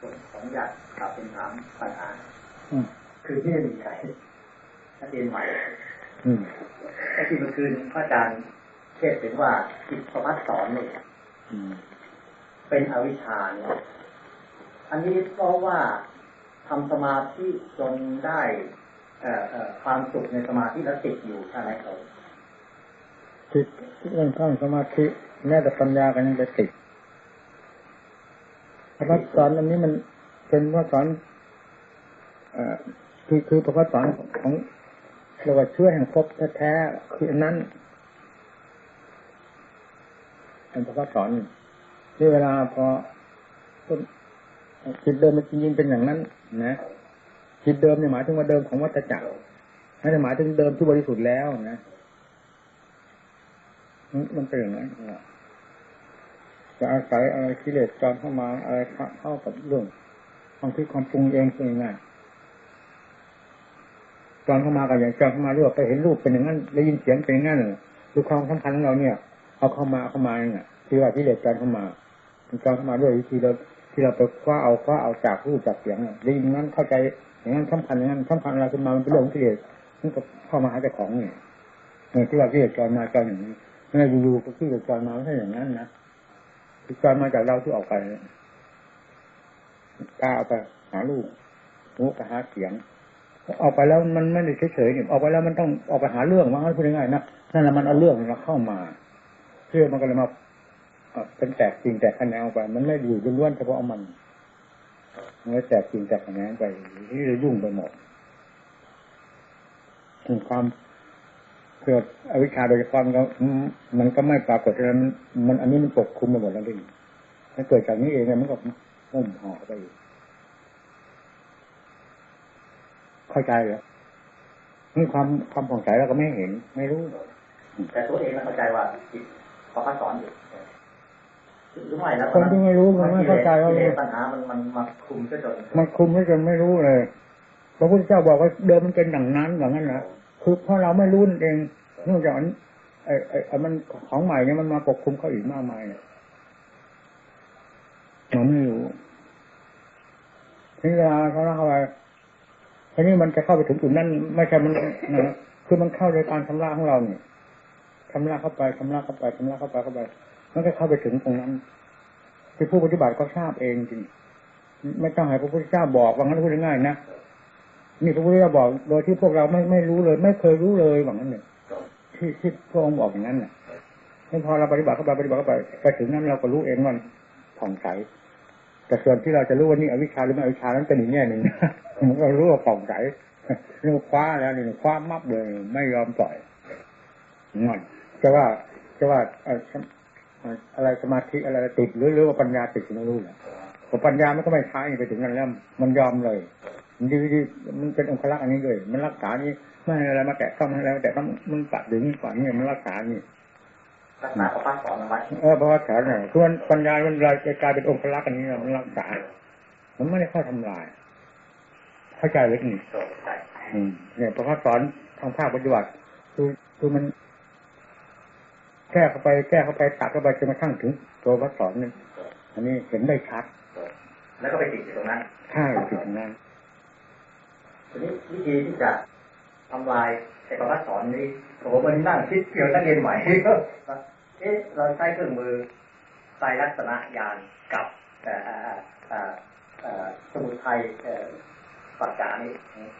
ผมขออนุญาตกลับเป็นถามปัญหาอืมคือที่ได้มีใครนักเรียนใหม่อืมไอ้ที่เมื่อคืนพระอาจารย์เทศน์ถึงว่าจิตประพัดสอนเนี่ยอืมเป็นอวิชชาเนี่ยอันนี้เพราะว่าทำสมาธิจนได้เอ่อเอ่อความสุขในสมาธิแล้วติดอยู่ใช่ไหมครับจิตเรื่องข้างสมาธิแม้แต่ปัญญากันยังไปติด พระพุทธสอนอันนี้มันเป็นพระสอนอคือคือพระพุทธสอนของเรียกว่าเชื่อแห่งภพแท้ๆคืออันนั้นเป็นพระพุทธสอนที่เวลาพอจิตเดิมมันจริงๆเป็นอย่างนั้น นะจิตเดิมเนี่ยหมายถึงว่าเดิมของวัฏจักรไม่ได้หมายถึงเดิมที่บริสุทธิ์แล้วนะมันมันเป็นอย่างนั้น จะอาศัยอะไรกิเลสจอนเข้ามาอะไรเข้ากับเรื่องความคิดความปรุงเองเป็นยังไงจอนเข้ามากับอย่างจอนเข้ามาเรื่อยไปเห็นรูปเป็นอย่างนั้นได้ยินเสียงเป็นอย่างนั้นคือความสำคัญของเราเนี่ย เอาเข้ามาเอาเข้ามาเนี่ยที่ว่ากิเลสจอนเข้ามาจอนเข้ามาด้วยวิธีเราที่เราไปคว้าเอาคว้าเอาจากรูปจากเสียงเนี่ยได้ยินนั้นเข้าใจอย่างนั้นสำคัญอย่างนั้นสำคัญอะไรขึ้นมามันเป็นเรื่องกิเลสมันก็เข้ามาหาเจ้าของเนี่ยเออที่ว่ากิเลสจอนมาจอนอย่างนี้ไม่ได้อยู่ๆก็คือจอยมาไม่ใช่อย่างนั้นนะ คือจอยมาจากเราที่ออกไปกล้าเอาไปหาลูกหูไปหาเสียง ออกไปแล้วมันไม่ได้เฉยๆเนี่ยออกไปแล้วมันต้องออกไปหาเรื่องว่าพูดง่ายๆนะนั่นแหละมันเอาเรื่องเราเข้ามาเพื่อมันก็เลยมาเป็นแตกจริงแตกคะแนนออกไป มันไม่อยู่ล้วนๆเฉพาะมันมันแตกจริงแตกคะแนนไปที่จะยุ่งไปหมดถึงความ เกิดอวิชชาโดยความก็มันก็ไม่ปรากฏฉะนั้นมันอันนี้มันปกคลุมไปหมดแล้วดิมันเกิดจากนี้เองเนี่ยมันก็มุ่มห่อไปอีกเข้าใจเหรอนี่ความความผ่องใสเราก็ไม่เห็น ไม่รู้ แต่ตัวเองเราเข้าใจว่าจิตประพัดสอนอยู่หรือไม่แล้วคนที่ไม่รู้มันไม่เข้าใจว่ากิเลสปัญหามันมันมาคุมซะจนมันคุมไม่จนไม่รู้เลยพระพุทธเจ้าบอกว่าเดิมมันเป็นอย่างนั้นอย่างนั้นนะคือเพราะเราไม่รู้นั่นเองเนื่องจากอันไอ้ไอ้ไอ้มันของใหม่เนี่ยมันมาปกคลุมเขาอีกมากมายเนี่ยเราไม่รู้ทีนี้เวลาเขาเข้าไปทีนี้มันจะเข้าไปถึงจุดนั้นไม่ใช่มันนะคือมันเข้าในการชำระของเราเนี่ยชำระเข้าไปชำระเข้าไปชำระเข้าไปเข้าไป มันก็เข้าไปถึงตรงนั้นที่ผู้ปฏิบัติก็ทราบเองจริงไม่ต้องให้พระพุทธเจ้าบอกว่างั้นพูดง่ายๆนะนี่พระพุทธเจ้าบอกโดยที่พวกเราไม่ไม่รู้เลย ไม่เคยรู้เลยว่างั้นเนี่ย ที่ที่พระองค์บอกอย่างนั้นน่ะนี่พอเราปฏิบัติเข้าไปปฏิบัติเข้าไปไปถึงนั้นเราก็รู้เองว่าผ่องใสแต่ส่วนที่เราจะรู้ว่านี่อวิชชาหรือไม่อวิชชานั้นเป็นอีกแง่หนึ่งมันก็รู้ว่าผ่องใสนี่คว้าแล้วนี่คว้ามับเลย ไม่ยอมปล่อยงอนจะว่าจะว่าอะไรสมาธิอะไรติดหรือหรือว่าปัญญาติดไม่รู้แหละแต่ปัญญามันก็ไม่ใช้ไปถึงนั้นแล้วมันยอมเลยมันดีดีมันเป็นองค์ลักอันนี้เลย มันรักษานี่ ไม่ให้อะไรมาแตะต้องอะไรแต่ต้องมันปัดอย่างนี้ปัดนี่มันรักษานี่รักษาประพัดสอนเอาไว้เออเพราะว่าแถวเนี่ยส่วนปัญญามันเลยจะกลายเป็นองค์ลักษณ์อันนี้มันรักษา มันไม่ได้เข้าทำลายเข้าใจเลยนี่โสดใจอืมเนี่ยเพราะเขาสอนทางภาคปฏิบัติคือคือมัน แก้เข้าไปแก้เข้าไปตัดเข้าไปจนกระทั่งถึงตัวพระสอนนี่อันนี้เห็นได้ชัดแล้วก็ไปติดอยู่ตรงนั้นใช่ถึงนั้นทีนี้วิธีที่จะ ทำลายไอ้ประพัดสอนนี้ผมมันนั่งคิดเกี่ยวนักเรียนใหม่ก็เอ๊ะเราใช้เครื่องมือไตรลักษณะยานกับเอ่อเอ่อเอ่อเอ่อสมุทัยเอ่อปัจจานี้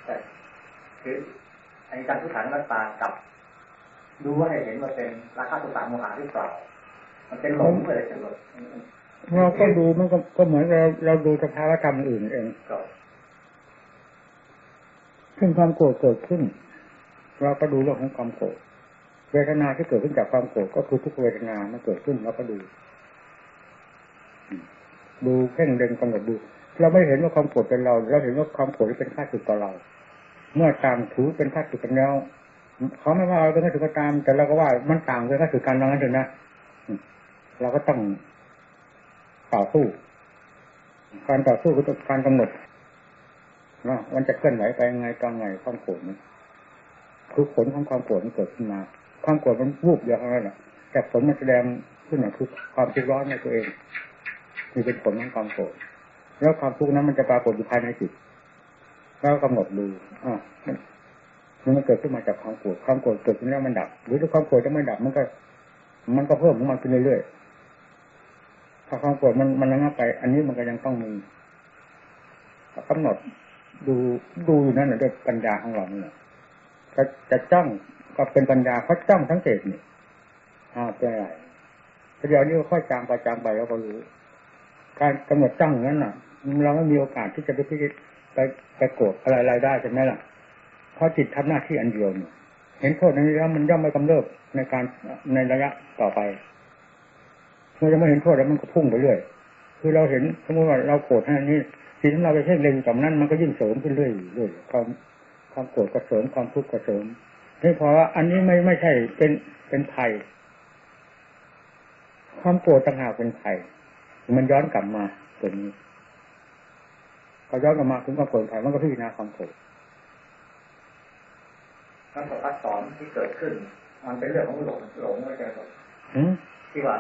แต่คืออันนี้การทุกขังรัตตากับดูว่าให้เห็นว่าเป็นราคาตุตาโมหะหรือเปล่ามันเป็นหลงเลยเป็นหลงเราก็ดูมันก็ก็เหมือนเราเราดูสภาวะธรรมอื่นเองก็ ซึ่งความโกรธเกิดขึ้น เราก็ดูเรื่องของความโกรธเวทนาที่เกิดขึ้นจากความโกรธก็คือทุกเวทนามันเกิดขึ้นเราก็ดู ดูเพ่งเล็งกำหนดดู เราไม่เห็นว่าความโกรธเป็นเรา เราเห็นว่าความโกรธเป็นข้าศึกต่อเรา เมื่อต่างถือเป็นข้าศึกกันแล้วเขาไม่ว่าเราเป็นข้าศึกก็ตาม แต่เราก็ว่ามันต่างเป็นข้าศึกกันดังนั้นเอะนะเราก็ต้องต่อสู้การต่อสู้คือการกำหนด มันจะเคลื่อนไหวไปยังไงตอนไงความโกรธมันคือผลของความโกรธมันเกิดขึ้นมา ความโกรธมันวูบเดียวเท่านั้นแหละแต่ผลมันแสดงขึ้นมาคือความคิดร้อนในตัวเองนี่เป็นผลของความโกรธแล้วความทุกข์นั้นมันจะปรากฏอยู่ภายในจิตแล้วกำหนดดูอ่ามันมันเกิดขึ้นมาจากความโกรธความโกรธเกิดขึ้นแล้วมันดับ หรือถ้าความโกรธจะไม่ดับมันก็ มันก็เพิ่มของมันขึ้นเรื่อยๆถ้าความโกรธมันมันระงับไป อันนี้มันก็ยังต้องมีกำหนด ดูดูอยู่นั่นแหละด้วยปัญญาของเราเนี่ยจะจะจ้องก็เป็นปัญญาเขาจ้องทั้งเศษนี่อ่าเป็นไรเดี๋ยวนี้ค่อยจางไปจางไปเราก็รู้การกำหนดจ้องอย่างนั้นน่ะ เราไม่มีโอกาสที่จะไปพิจไปไปโกรธอะไรๆได้ใช่ไหมล่ะเพราะจิตทำหน้าที่อันเดียวเนี่ยเห็นโทษในนี้แล้วมันย่อมไม่กำเริบในการในระยะต่อไปเมื่อจะไม่เห็นโทษแล้วมันก็พุ่งไปเรื่อย คือเราเห็นสมมติว่าเราโกรธอันนี้ สิ่งที่เราไปเพ่งเล็งกับนั้นมันก็ยิ่งเสริมขึ้นเรื่อยๆเรื่อยความความโกรธก็เสริมความทุกข์ก็เสริมนี่เพราะว่าอันนี้ไม่ไม่ใช่เป็นเป็นภัยความโกรธต่างหากเป็นภัยมันย้อนกลับมาตรงนี้พอย้อนกลับมาถึงความโกรธภัยมันก็พิจารณาความโกรธการประพัดสอนที่เกิดขึ้น มันเป็นเรื่องของหลงหลงไม่ใช่หลงอืมที่ว่า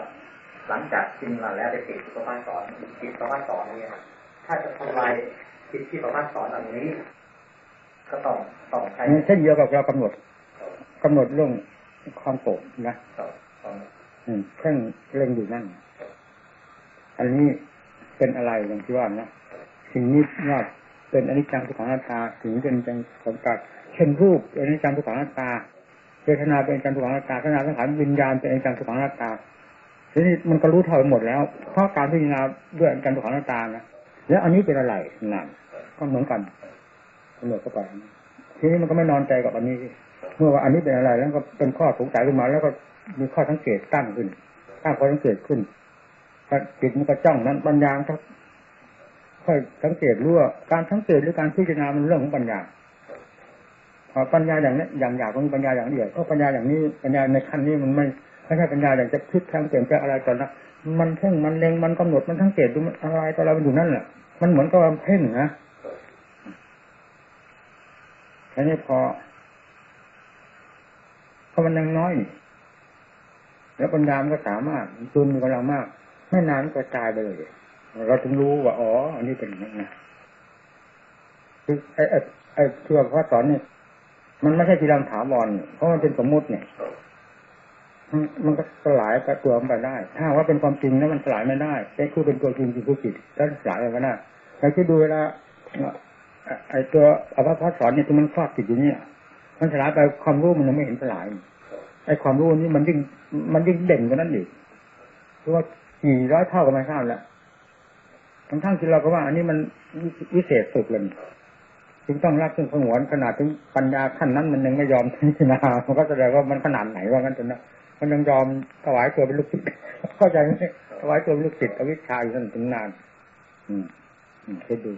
หลังจากกินมาแล้วไปติดประพัดสอนติดประพัดสอนเนี่ย ถ้าจะทำลายจิตที่ประพัดสอนอันนี้ ก็ต้องต้องใช้เช่นเดียวกับเรากำหนดกำหนดเรื่องความโกรธนะต้องต้องอืมเพ่งเล็งอยู่นั่น อันนี้เป็นอะไรอย่างที่ว่านะสิ่งนี้ว่าเป็นอนิจจังทุกขังอนัตตาสิ่งนี้เป็นอนิจจังสังกัดเช่นรูปเป็นอนิจจังทุกขังอนัตตาเวทนาเป็นอนิจจังทุกขังอนัตตาขณะสังขารวิญญาณเป็นอนิจจังทุกขังอนัตตาทีนี้มันก็รู้เท่าหมดแล้วเพราะการพิจารณาด้วยอนิจจังทุกขังอนัตตานะ แล้วอันนี้เป็นอะไรนั่นก็เหมือนกันกำหนดเข้าไปทีนี้มันก็ไม่นอนใจกับอันนี้ เมื่อว่าอันนี้เป็นอะไร แล้วก็เป็นข้อสงสัยขึ้นมา แล้วก็มีข้อสังเกตตั้งขึ้น ตั้งข้อสังเกตขึ้นจิตมันก็จ้องนั้นปัญญาก็ค่อยสังเกตรู้ว่าการสังเกตหรือการพิจารณามันเรื่องของปัญญาพอปัญญาอย่างนี้อย่างหยาก็มีปัญญาอย่างเอียดก็ปัญญาอย่างนี้ปัญญาในขั้นนี้มันไม่ไม่ใช่ปัญญาอย่างจะพลิกแปลงเปลี่ยนแปลงอะไรก่อนนะ มันเพ่งมันเล็งมันกำหนดมันสังเกตดูมันอะไรต่ออะไรมันอยู่นั่นแหละมันเหมือนกับเพ่งนะอันนี้พอเพราะมันยังน้อย แล้วปัญญามันก็สามารถตุนมีกำลังมาก ไม่นานก็กระจายไปเลย เราถึงรู้ว่าอ๋อ อันนี้เป็นอย่างนั้นะคือไอ้ไอ้ไอ้ที่ว่าพระสอนเนี่ยมันไม่ใช่ทีรังถาวรเพราะมันเป็นสมมุติเนี่ย มันก็สลายไปตัวมันไปได้ ถ้าว่าเป็นความจริงแล้วมันสลายไม่ได้ไอ้คือเป็นตัวจริงจริงผู้จิตแล้วสลายไปไม่ได้แต่ที่ดูเวลาไอ้ตัวอภพระสอนเนี่ยที่มันครอบติดอยู่เนี่ย มันสลายไปความรู้มันยังไม่เห็นสลายไอ้ความรู้นี้มันยิ่งมันยิ่งเด่นกว่านั้นอีกเพราะว่ากี่ร้อยเท่าก็ไม่ทราบแล้วทั้งทั้งที่เราก็ว่า อันนี้มันวิเศษสุดเลยจึงต้องรักจึงสงวนขนาดถึงปัญญาขั้นนั้นมันยังไม่ยอมพิจารณามันก็แสดงว่ามันขนาดไหนว่างั้นจนนะ มันยังยอมถวายตัวเป็นลูกศิษย์เข้าใจไหมถวายตัวเป็นลูกศิษย์อวิชชาอยู่นั่นถึงนาน อืมอืมคิดดู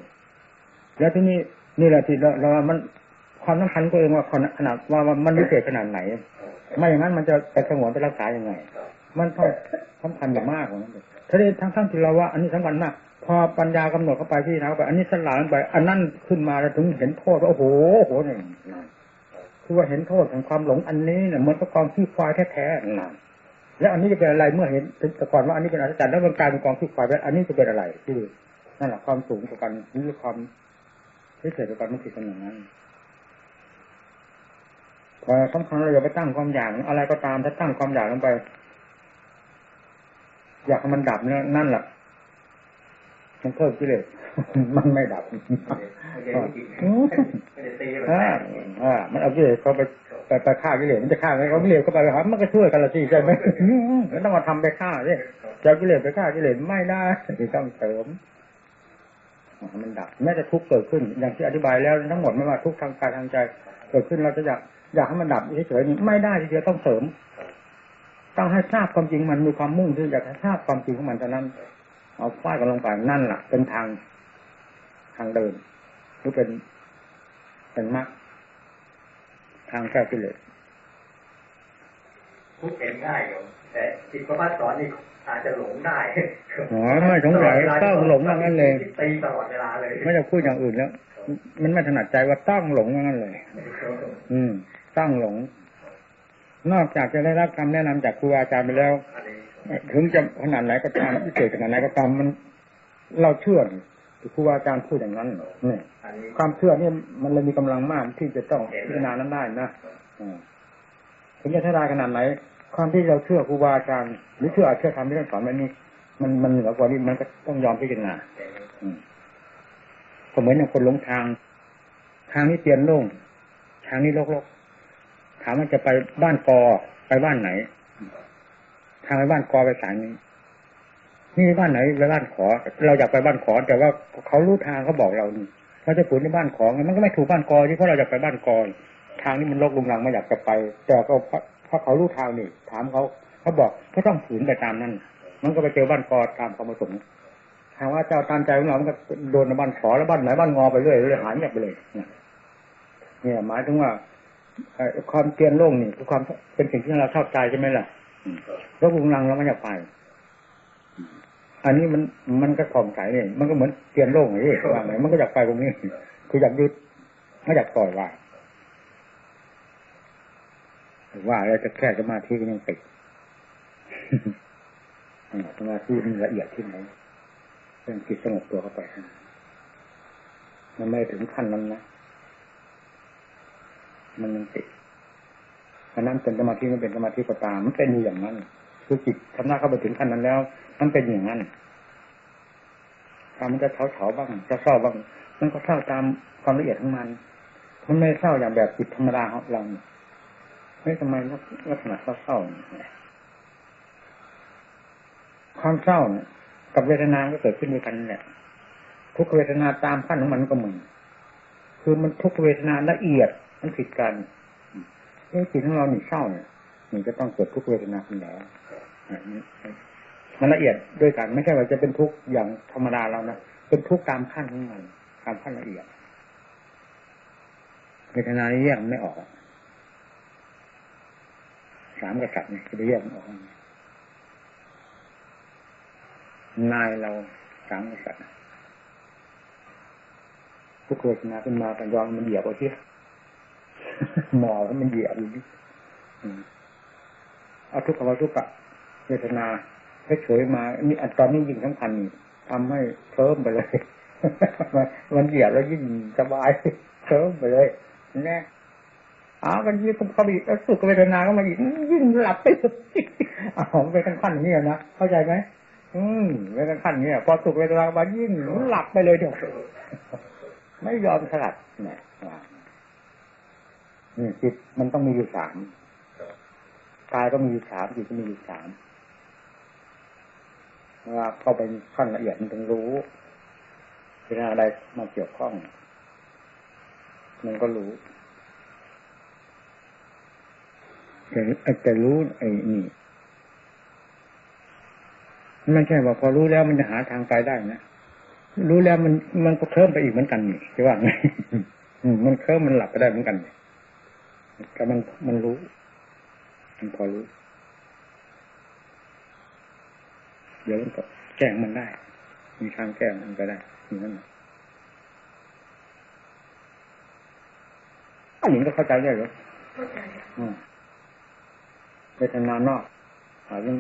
แล้วที่นี่นี่แหละที่เราเรามันความสำคัญตัวเองว่าขนาดว่ามันวิเศษขนาดไหน ไม่อย่างนั้นมันจะไปสงวนไปรักษายังไง มันต้องสำคัญอย่างมากกว่านั้นถ้าได้ทั้งทั้งที่เราว่า อันนี้สำคัญมากพอปัญญากำหนดเข้าไปที่นะไป อันนี้สลายไป อันนั้นขึ้นมาแล้วถึงเห็นโทษว่าโอ้โหโอ้โหเนี่ย คือว่าเห็นโทษของความหลงอันนี้เนี่ยเหมือนกับกองขี้ควายแท้ๆนั่นแล้วอันนี้จะเป็นอะไรเมื่อเห็นแต่ก่อนว่าอันนี้เป็นอัศจรรย์แล้วมันกลายเป็นกองขี้ควายไปอันนี้จะเป็นอะไรที่นั่นแหละความสูงกว่ากันหรือความพิเศษกว่ากันมันคือกันอย่างนั้นพอสำคัญเราอย่าไปตั้งความอยากอะไรก็ตามถ้าตั้งความอยากลงไป อยากให้มันดับเนี่ยนั่นแหละ มันเพิ่มกิเลสมันไม่ดับมันอ่ามันเอากิเลสเขาไปไปไปฆ่ากิเลสมันจะฆ่าไงเขากิเลสเข้าไปหามันก็ช่วยกันละสิใช่ไหมมันต้องมาทำไปฆ่าสิจะเอากิเลสไปฆ่ากิเลสไม่ได้ต้องเสริมมันดับแม้แต่ทุกข์เกิดขึ้น อย่างที่อธิบายแล้วทั้งหมดไม่ว่าทุกข์ทางกายทางใจ เกิดขึ้นเราจะอยากอยากให้มันดับเฉยๆนี่ไม่ได้ทีเดียวต้องเสริม ต้องให้ทราบความจริงมันมีความมุ่งที่อยากให้ทราบความจริงของมันเท่านั้น เอาฟาดกันลงไปนั่นแหละเป็นทางทางเดินหรือเป็น เป็นมรรคทางแก้กิเลสทุกเห็นง่ายอยู่แต่จิตประพัดสอนนี่อาจจะหลงได้อ๋อไม่สงสัยต้องหลงว่างั้นเลยตีตลอดเวลาเลย ไม่จะพูดอย่างอื่นแล้ว มันไม่ถนัดใจว่าต้องหลงว่างั้นเลย อืมต้องหลง นอกจากจะได้รับคำแนะนำจากครูอาจารย์ไปแล้วอันนี้ ถึงจะขนาดไหนก็ตามพิเศษขนาดไหนก็ตามมัน เราเชื่อครูบาอาจารย์พูดอย่างนั้นเนี่ยความเชื่อเนี่ยมันเลยมีกำลังมากที่จะต้องพิจารณานั้นได้นะถึงจะท่าไรขนาดไหน ความที่เราเชื่อครูบาอาจารย์หรือเชื่อเชื่อธรรมที่ท่านสอนมันนี่มันมันเหนือกว่านี้มันก็ต้องยอมพิจารณาอืมก็เหมือนอย่างคนหลงทาง ทางนี้เตียนโล่งทางนี้โลกๆถามว่าจะไปบ้านกอไปบ้านไหนางไปบ้านกอไปสายนี้นี่บ้านไหนไปบ้านขอ เราอยากไปบ้านขอ แต่ว่าเขารู้ทางเขาบอกเรานี่เราจะขุนในบ้านขอมันก็ไม่ถูกบ้านกอที่เพราะเราอยากไปบ้านกอทางนี้มันลกลุงรังไม่อยากจะไป แต่ก็เพราะเพราะเขารู้ทางนี่ ถามเขาเขาบอกก็ต้องฝืนไปตามนั้นมันก็ไปเจอบ้านกอตามความประสงค์ถามว่าเจ้าตามใจของเรามันก็โดนในบ้านขอแล้วบ้านไหนบ้านงอไปเรื่อยเรื่อยหายเงียบไปเลยเนี่ยหมายถึงว่าความเกลียนโล่งนี่คือความเป็นสิ่งที่เราชอบใจใช่ไหมล่ะ อืมโลกลุงรังเราไม่อยากไป อันนี้มันมันก็ผ่องใสเนี่ยมันก็เหมือนเตียนโล่งอย่างนี้ว่าไงมันก็อยากไปตรงนี้ คืออยากยึดไม่อยากปล่อยวางว่าแล้วจะแค่สมาธิก็ยังติดสมาธิมันละเอียดที่ไหนเรื่องจิตสงบตัวเข้าไปมันไม่ถึงขั้นนั้นนะ มันยังติด อันนั้นเป็นสมาธิไมันเป็นสมาธิก็ตาม มันเป็นอยู่อย่างนั้น คือจิตทำหน้าเข้าไปถึงขั้นนั้นแล้ว มันเป็นอย่างนั้นถ้ามันจะเฉาเฉาๆบ้างจะเศร้าบ้าง มันก็เศร้าตามความละเอียดของมันมันไม่เศร้าอย่างแบบจิตธรรมดาของเราไม่ทำไมลักษณะเศร้าเนี่ยความเศร้าเนี่ยกับเวทนาก็เกิดขึ้นด้วยกันนั่นแหละทุกเวทนาตามขั้นของมันก็เหมือนคือมันทุกเวทนาละเอียดมันผิดกัน จิตของเราหนีเศร้าเนี่ยมันก็ต้องเกิดทุกเวทนาขึ้นแล้วมันละเอียดด้วยกัน ไม่ใช่ว่าจะเป็นทุกอย่างธรรมดาเรานะเป็นทุกตามขั้นของมันตามขั้นละเอียดเวทนานี่แยกมันไม่ออกสามกษัตริย์นี่จะแยกมันออกนายเราสามกษัตริย์ทุกเวทนาขึ้นมากันยองมันเหยียบเอาที่ หมอแล้วมันเหยียบอยู่นี่เอาทุกข์เอาทุกข์อะเวทนาเฉยมา นี่อันตอนนี้ยิ่งสำคัญนี่ทำให้เพิ่มไปเลย มันเหยียบแล้วยิ่งสบายเพิ่มไปเลยน่อ้าวันยิ่งเขาบีแล้วสุขเวทนาก็มาอีกยิ่งหลับไปสุดอ้าวมันเป็นขั้นๆอย่างนี้นะเข้าใจไหมอืมเป็นขั้นๆอย่างนี้พอสุขเวทนามายิ่งหลับไปเลยเดี๋ยวไม่ยอมสลัดเนี่ย นี่จิตมันต้องมีอยู่สามกายก็มีอยู่สามจิตก็มีอยู่สามวลาเข้าไปขั้นละเอียดมันต้องรู้เวลาอะไรมาเกี่ยวข้องมันก็รู้แต่แต่รู้ไอ้นี่ไม่ใช่ว่าพอรู้แล้วมันจะหาทางไปได้นะรู้แล้วมันมันก็เคลิ้มไปอีกเหมือนกันนี่ใช่ว่าไงอืมมันเคลิ้มมันหลับไปได้เหมือนกันนี่ แต่มันมันรู้ มันพอรู้ เดี๋ยวมันก็แก้งมันได้ มีทางแก้มันก็ได้อย่างนั้นน่ะอันนี้ก็เข้าใจได้เหรอเข้าใจอืมเวทนานอกหมายถึง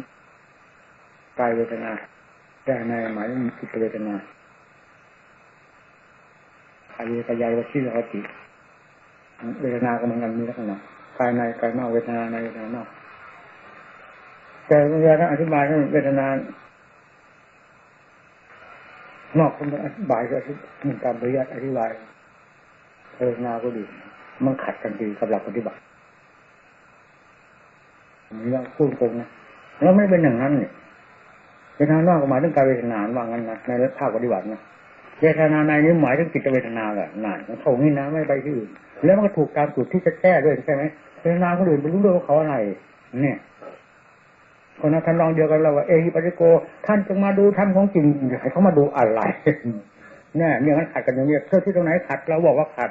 กายเวทนาแต่ในหมายถึงจิตเวทนาอายกายายวชิรติ เวทนาก็เหมือนกันมีลักษณะกายในกายนอกเวทนาในเวทนานอก แต่เวลาอธิบายเรื่องเวทนานอกคำอธิบายก็มีการปริยัติอธิบายเวทนาก็ดี มันขัดกันดีกับหลักปฏิบัตินี่เราพูดตรงนะแล้วไม่เป็นอย่างนั้นเนี่ยเวทนานอกก็หมายถึงการเวทนาว่างั้นนะในภาคปฏิบัตินะ เวทนาในนี้หมายถึงจิตเวทนาแหละนั่นมันเข้านี่นะไม่ไปที่อื่นแล้วมันก็ถูกตามจุดที่จะแก้ด้วยใช่ไหมเวทนาคนอื่นไม่รู้ด้วยว่าเขาอะไร เนี่ยคนนั้นท่านลองเดียวกันเราว่าเอฮิปัสสิโก ท่านจงมาดูท่านของจริงให้เขามาดูอะไรเนี่ยเนี่ยมันขัดกันอย่างนี้เพื่อที่ตรงไหนขัดเราบอกว่าขัด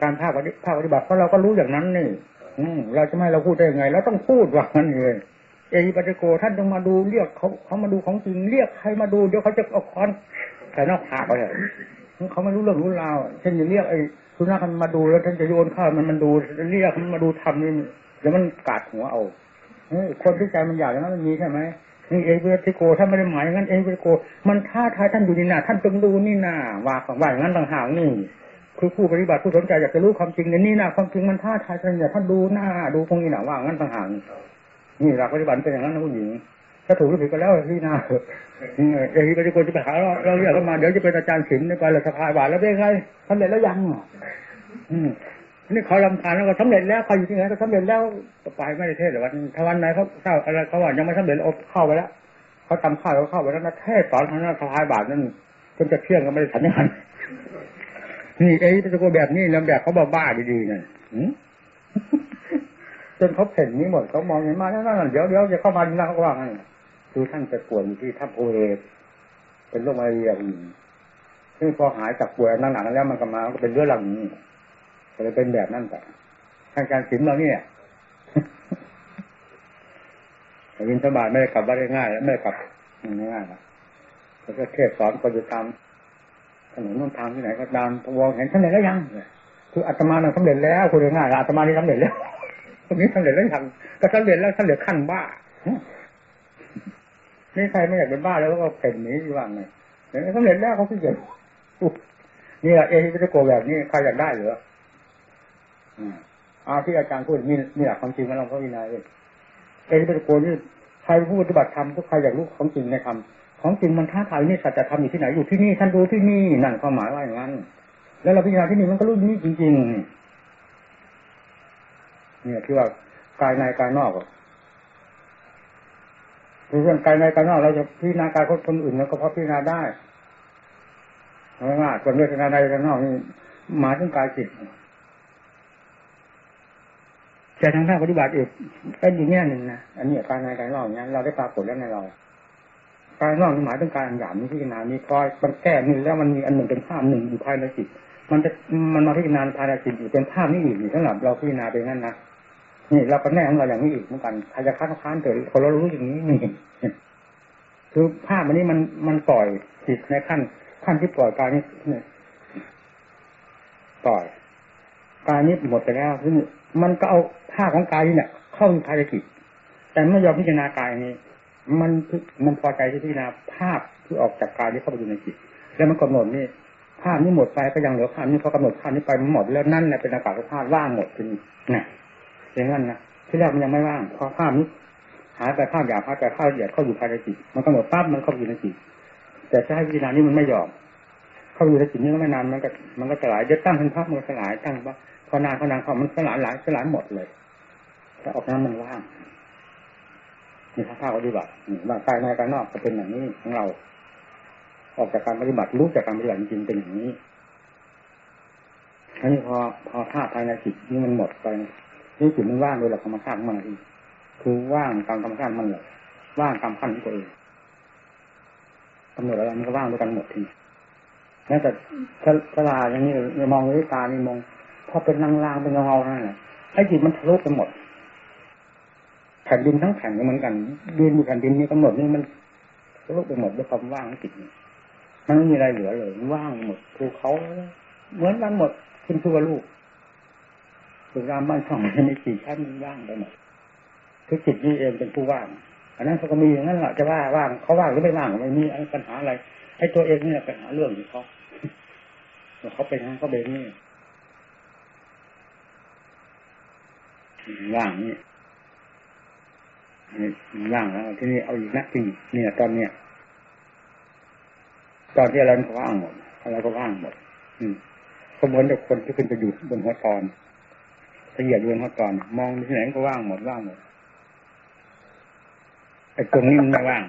การภาคปฏิภาคปฏิบัติเพราะเราก็รู้อย่างนั้นนี่ อืมเราจะไม่เราพูดได้ยังไงเราต้องพูดว่างั้นเลยเอฮิปัสสิโก ท่านจงมาดูเรียกเขาเขามาดูของจริงเรียกใครมาดูเดี๋ยวเขาจะเอาค้อน ใส่นอกผากไปเลยเขาไม่รู้เรื่องรู้ราวเช่นจะเรียกไอ้สุนัขมันมาดูแล้วท่านจะโยนข้าวมันมันดูเรียกมันมาดูทำนี่เดี๋ยวมันกัดหัวเอาคนที่ใจมันอยากอย่างนั้นมันมีใช่ไหมนี่เอเวติโกท่านไม่ได้หมายงั้นเอเวติโก มันท้าทายท่านอยู่นี่นาท่านจงดูนี่นาว่าของว่าอย่างนั้นต่างหากนี่คือผู้ปฏิบัติผู้สนใจอยากจะรู้ความจริงในนี่นาความจริงมันท้าทายท่านอย่าท่านดูหน้าดูตรงนี้นาว่างั้นต่างหากนี่หลักปฏิบัติเป็นอย่างนั้นนะผู้หญิง ถ้าถูกหรือผิดก็แล้วที่นาเถอะเอเวติโกจะไปหาเราเราเรียกเขามาเดี๋ยวจะเป็นอาจารย์ศิลป์ไปเลยสภาบาทแล้วเป็นไงสำเร็จแล้วยังอืมนี่เขาลำคาญแล้วก็สำเร็จแล้วใครอยู่ที่ไหนก็สำเร็จแล้วไปไม่ได้เทศแต่วันถ้าวันไหนเขาเศร้าอะไรเขาว่ายังไม่สำเร็จเอาเข้าไปแล้วเขาทำข้าวเขาเข้าไปแล้วนะเทศสอนทางนั้นสะพายบาทนั่นจนจะเที่ยงก็ไม่ได้ฉันยังไงนี่ไอ้ตะโกแบบนี้ลำแบบเขาบ้าบ้าดีๆนั่นจนเขาเห็นนี้หมดเขามองเห็นมาแล้วนั่นเดี๋ยวเดี๋ยวจะเข้ามาดีนะเขาว่างั้น คือท่านไปป่วยที่ทัพโพเรเป็นโรคมาเรียผู้หญิงซึ่งพอหายจากป่วยนั่นหลังแล้วมันก็มาก็เป็นเรื่องหลังนี้ก็เลยเป็นแบบนั้นแต่ทางการศิลป์เราเนี่ยวินสบายไม่ได้กลับบ้านได้ง่ายแล้วไม่ได้กลับง่ายๆนะแล้วก็เทศสอนคนจะตามถนนนนทางที่ไหนก็ตามพวงเห็นสำเร็จแล้วยังคืออาตมาน่ะสำเร็จแล้วคุณง่ายอาตมานี่สำเร็จแล้วคนนี้สำเร็จแล้วยังก็สำเร็จแล้วสำเร็จขั้นบ้า นี่ใครไม่อยากเป็นบ้าแล้วก็เป็นหนีที่ว่างไงเห็นสำเร็จแล้วเขาขี้เกียจนี่แหละเอฮิปิโกแบบนี้ใครอยากได้เหรออืมอาที่อาจารย์พูดนี่นี่แหละความจริงมันเราก็วินัยเลยเอริเปโกนี่ใครผู้ปฏิบัติธรรมทุกใครอยากรู้ของจริงในธรรมของจริงมันท้าทายนี่สัจธรรมอยู่ที่ไหนอยู่ที่นี่ท่านดูที่นี่นั่นความหมายว่าอย่างนั้น แล้วเราพิจารณาที่นี่มันก็รู้นี่จริง ๆ เนี่ยที่ว่ากายในกายนอก คือเรื่องกายในกายนอกเราจะพิจารณากายคนคนอื่นแล้วก็พอพิจารณาได้ง่ายๆส่วนเวทนายในกายนอกนี่หมายถึงกายจิตแต่ทางภาคปฏิบัติอีกเป็นอีกแง่หนึ่งนะอันนี้การในการนอกเนี้ยเราได้ปรากฏแล้วในเราการนอกนี่หมายถึงการหยาบนี่พิจารณานี่พอมันแก้หนึ่งแล้วมันมีอันหนึ่งเป็นภาพหนึ่งอยู่ภายในจิตมันจะมันมาพิจารณาภายในจิตอยู่เป็นภาพนี้อีกอยู่สำหรับเราพิจารณาเป็นงั้นนะ นี่เราก็แน่ของเราอย่างนี้อีกเหมือนกันใครจะค้านค้านเถอะคนเรารู้อย่างนี้นี่คือภาพอันนี้มันมันปล่อยจิตในขั้น ขั้นที่ปล่อยกายนี้เนี่ยปล่อยกายนี้หมดไปแล้วซึ่งมันก็เอาผ้าของกายนี่เนี่ย เข้าในภารกิจแต่ไม่ยอมพิจารณากายนี้ มันมันพอใจที่พิจารณาภาพที่ออกจากกายนี้เข้าไปอยู่ในจิตแล้วมันกำหนดนี่ภาพนี้หมดไปก็ยังเหลือภาพนี้พอกำหนดภาพนี้ไปมันหมดแล้วนั่นแหละเป็นอากาศธาตุว่างหมดทีนี้นะ อย่างนั้นนะที่แรกมันยังไม่ว่างพอภาพนี้หายไปภาพหยาบภาพแต่ภาพละเอียดเข้าอยู่ภายในจิตมันกำหนดปั๊บมันเข้าอยู่ในจิตแต่ถ้าให้พิจารณานี้มันไม่ยอม เข้าอยู่ในจิตนี้ก็ไม่นานมันก็มันก็สลายจะตั้งเป็นภาพมันสลายตั้งว่าพอนานพอนานพอมันสลายหลายสลายหมดเลยถ้าออกน้ำมันว่างนี่ทางภาคปฏิบัติว่ากายในกายนอกก็เป็นอย่างนี้ของเรา ออกจากการปฏิบัติรู้จากการปฏิบัติจริงเป็นอย่างนี้อันนี้พอพอธาตุภายในจิตนี่มันหมดไป นี่จิตมันว่างโดยหลักธรรมชาติของมันเองคือว่างตามธรรมชาติมันเลยว่างตามขั้นของตัวเองกำหนดอะไรมันก็ว่างด้วยกันหมดทีแม้แต่ฉลาอย่างนี้มองด้วยตานี่มองพอเป็นลางๆเป็นเงาๆนั่นแหละไอ้จิตมันทะลุไปหมด แผ่นดินทั้งแผ่นก็เหมือนกันดินอยู่แผ่นดินนี้กำหนดนี่มันทะลุไปหมดด้วยความว่างของจิตมันไม่มีอะไรเหลือเลยว่างหมดภูเขาเหมือนกันหมดขึ้นทั่วลูก สุรามบ้านช่องมันมีสี่ชั้นมันว่างไปหมดคือจิตนี่เองเป็นผู้ว่าง อันนั้นเขาก็มีอย่างนั้นแหละจะว่าว่างเขาว่างหรือไม่ว่างไม่มีปัญหาอะไรไอ้ตัวเองนี่ยปัญหาเรื่องของเขาเขาเป็นงั้นเขาเป็นนี่ว่างนี่ว่างแล้วที่นี่เอาอีกนักจริงเนี่ยตอนเนี้ยตอนที่อะไรมันก็ว่างหมดอะไรก็ว่างหมด อืมก็เหมือนกับคนที่ขึ้นไปอยู่บนหัวตอน ละเอียดบนหัวตอน มองที่ไหนก็ว่างหมดว่างหมดไอ้ตรงนี้มันไม่ว่าง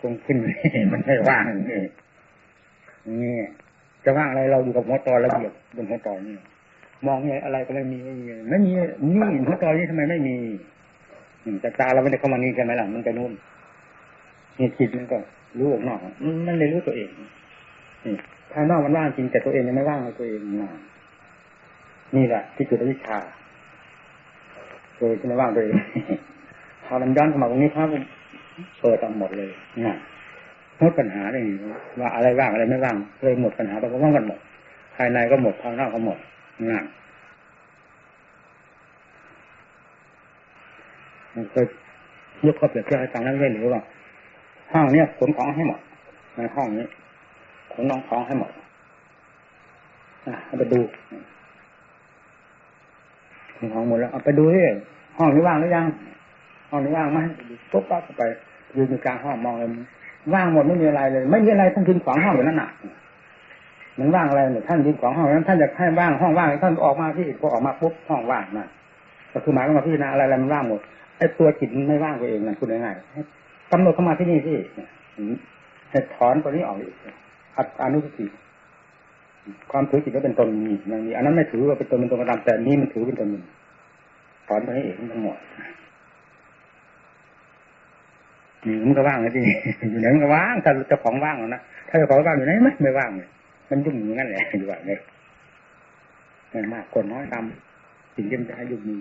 ตรงขึ้นมันไม่ว่างนี่นี่จะว่างอะไรเราอยู่กับหัวตอนระเบียบบนหัวตอนนี่มองไงอะไรก็ไม่มีไม่มีไม่มีนี่หัวตอนนี้ทำไมไม่มีแต่ตาเราไม่ได้เข้ามานี่ใช่ไหมล่ะมันไปนู่นนี่จิตมันก็รู้ออกนอกมันเลยรู้ตัวเองนี่ภายนอกมันว่างจริงแต่ตัวเองยังไม่ว่างในตัวเองนะนี่แหละที่จุดวิชา ตัวเองไม่ว่างตัวเองพอมันย้อนเข้ามาตรงนี้ครับเปิดออกหมดเลยนะหมดปัญหาเลยว่าอะไรว่างอะไรไม่ว่างเลยหมดปัญหาเราก็ว่างกันหมด ภายในก็หมดภายนอกก็หมดนะมันเคยยกข้อเปรียบเทียบให้ฟังนั่นเลยหรือว่าห้องเนี้ยขนของให้หมดในห้องนี้ขนน้องของให้หมดอะเอาไปดู ขนของหมดแล้วเอาไปดูที่ห้องนี้ว่างหรือยังห้องนี้ว่างไหมปุ๊บปั๊บไปยืนอยู่กลางห้องมองเลยว่างหมดไม่มีอะไรเลย ไม่มีอะไรท่านยืนขวางห้องอยู่นั่นน่ะมันว่างอะไรเนี่ยท่านยืนขวางห้องนั้นท่านอยากให้ว่างห้องว่างท่านออกมาที่พอออกมาปุ๊บห้องว่างนะก็คือหมายว่าพี่นาอะไรอะไรมันว่างหมดไอ้ตัวจิตมันไม่ว่างตัวเองนั่นคุณง่ายๆกำหนดเข้ามาที่นี่ที่ให้ถอนตัวนี้ออกอีกอัดอนุสติ ความถือจิตว่าเป็นตนมีอย่างนี้อันนั้นไม่ถือว่าเป็นตนเป็นตนกระทำแต่นี้มันถือเป็นตนมีถอนไปให้เองทั้งหมดนี่มันก็ว่างเลยที่อยู่ไหนมันก็ว่างถ้าเจ้าของว่างแล้วนะถ้าเจ้าของว่างอยู่ไหนไม่ไม่ว่างเลยมันยุ่งอย่างนั้นแหละอยู่ว่าไงไม่มากคนน้อยทำสิ่งที่มันจะให้ยุ่งมี